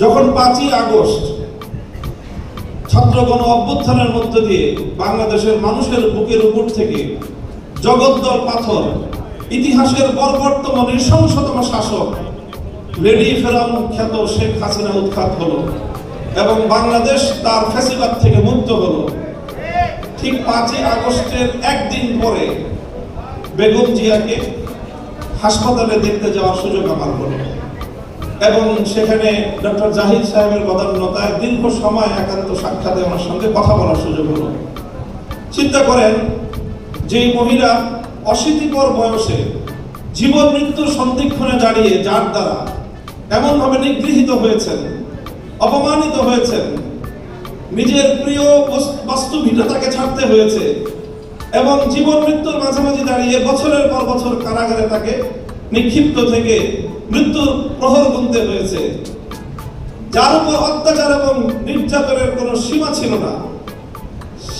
যখন পাঁচই আগস্ট ছাত্র গণ অভ্যুত্থানের মধ্য দিয়ে বাংলাদেশের মানুষের বুকের উপর থেকে জগদ্দল পাথর, ইতিহাসের বর্বর্তম নৃশংসতম শাসক লেডি ফেরাম খ্যাত শেখ হাসিনা উৎখাত হলো এবং বাংলাদেশ তার ফ্যাসিবাদ থেকে মুক্ত হলো। ঠিক পাঁচই আগস্টের একদিন পরে বেগম জিয়াকে হাসপাতালে দেখতে যাওয়ার সুযোগ আমার হলো এবং সেখানে ডক্টর জাহিদ সাহেবের বদান্যতায় দীর্ঘ সময় একান্ত সাক্ষাতে আমার সঙ্গে কথা বলার সুযোগ হলো। চিন্তা করেন যে মহিলা অশীতিপর বয়সে জীবন মৃত্যুর সন্দিক্ষণে দাঁড়িয়ে যার দ্বারা এমনভাবে নিগৃহীত হয়েছেন, অপমানিত হয়েছেন, নিজের প্রিয় বস- বাস্তু ভিটা তাকে ছাড়তে হয়েছে এবং জীবন মৃত্যুর মাঝামাঝি দাঁড়িয়ে বছরের পর বছর কারাগারে তাকে নিক্ষিপ্ত থেকে মৃত্যুর প্রহর গুনতে হয়েছে। যার উপর অত্যাচার এবং নির্যাতনের কোনো সীমা ছিল না।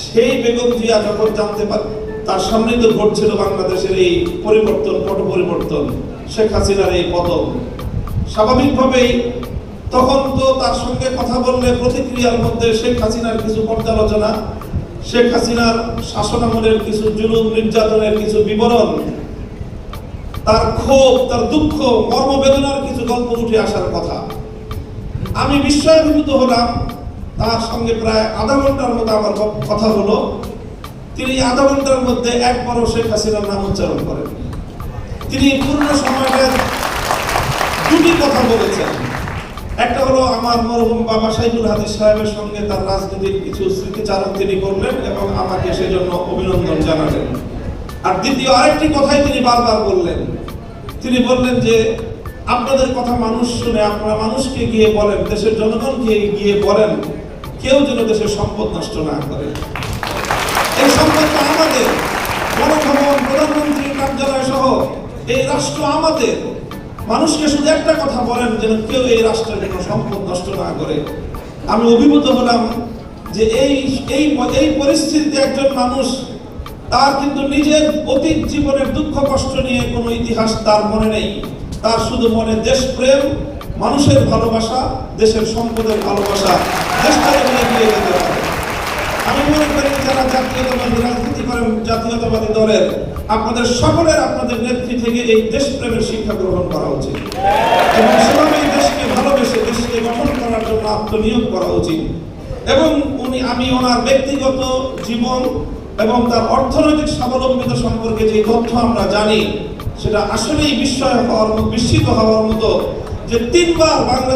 সেই বেগম জিয়া যখন জানতে পার তার সামনেই তো ঘটছিল বাংলাদেশের এই পরিবর্তন পট পরিবর্তন, শেখ হাসিনার এই পতন। স্বাভাবিকভাবেই তখন তো তার সঙ্গে কথা বললে প্রতিক্রিয়ার মধ্যে শেখ হাসিনার কিছু পর্যালোচনা, শেখ হাসিনার শাসনামলের কিছু জুলুম, নির্যাতনের কিছু বিবরণ তার ক্ষোভ, তার দুঃখ, কর্মবেদনার কিছু গল্প উঠে আসার কথা। আমি বিস্ময়াভিভূত হলাম। তার সঙ্গে প্রায় আধা ঘণ্টার মতো আমার কথা হলো। তিনি আধা ঘণ্টার মধ্যে একবারও শেখ হাসিনার নাম উচ্চারণ করেন। তিনি পূর্ণ সময়টার দুটি কথা বলেছেন। একটা হলো আমার মরহুম বাবা সাইদুল হাদিস সাহেবের সঙ্গে তার রাজনীতির কিছু স্মৃতিচারণ তিনি করলেন এবং আমাকে সেজন্য অভিনন্দন জানালেন। আর দ্বিতীয় আরেকটি কথাই তিনি বারবার বললেন। তিনি বললেন যে, আপনাদের কথা মানুষ শুনে, আপনারা মানুষকে গিয়ে বলেন, দেশের জনগণকে গিয়ে বলেন, কেউ যেন দেশের সম্পদ নষ্ট না করে। এই সম্পদটা আমাদের, গণভবন, প্রধানমন্ত্রীর কার্যালয় সহ এই রাষ্ট্র আমাদের। মানুষকে শুধু একটা কথা বলেন, যেন কেউ এই রাষ্ট্রের কোনো সম্পদ নষ্ট না করে। আমি অভিভূত হলাম যে এই এই পরিস্থিতিতে একজন মানুষ তার কিন্তু নিজের অতীত জীবনের দুঃখ, কষ্ট নিয়ে কোনো ইতিহাস তার মনে নেই। তার শুধু মনে দেশপ্রেম, মানুষের ভালোবাসা, দেশের সম্পদের ভালোবাসা আমি মনে করি যারা জাতীয়তাবাদী রাজনীতি করেন, জাতীয়তাবাদী দলের, আপনাদের সকলের আপনাদের নেত্রী থেকে এই দেশপ্রেমের শিক্ষা গ্রহণ করা উচিত। এবং সেভাবেই দেশকে ভালোবেসে দেশকে গঠন করার জন্য আত্মনিয়োগ করা উচিত। এবং উনি, আমি ওনার ব্যক্তিগত জীবন এবং তার অর্থনৈতিক স্বাবলম্বিতা সম্পর্কে যে তথ্য আমরা জানি, সেটা আসলেই বিস্ময় হওয়ার মতো বিস্মিত হওয়ার মতো যে তিনবার বাংলা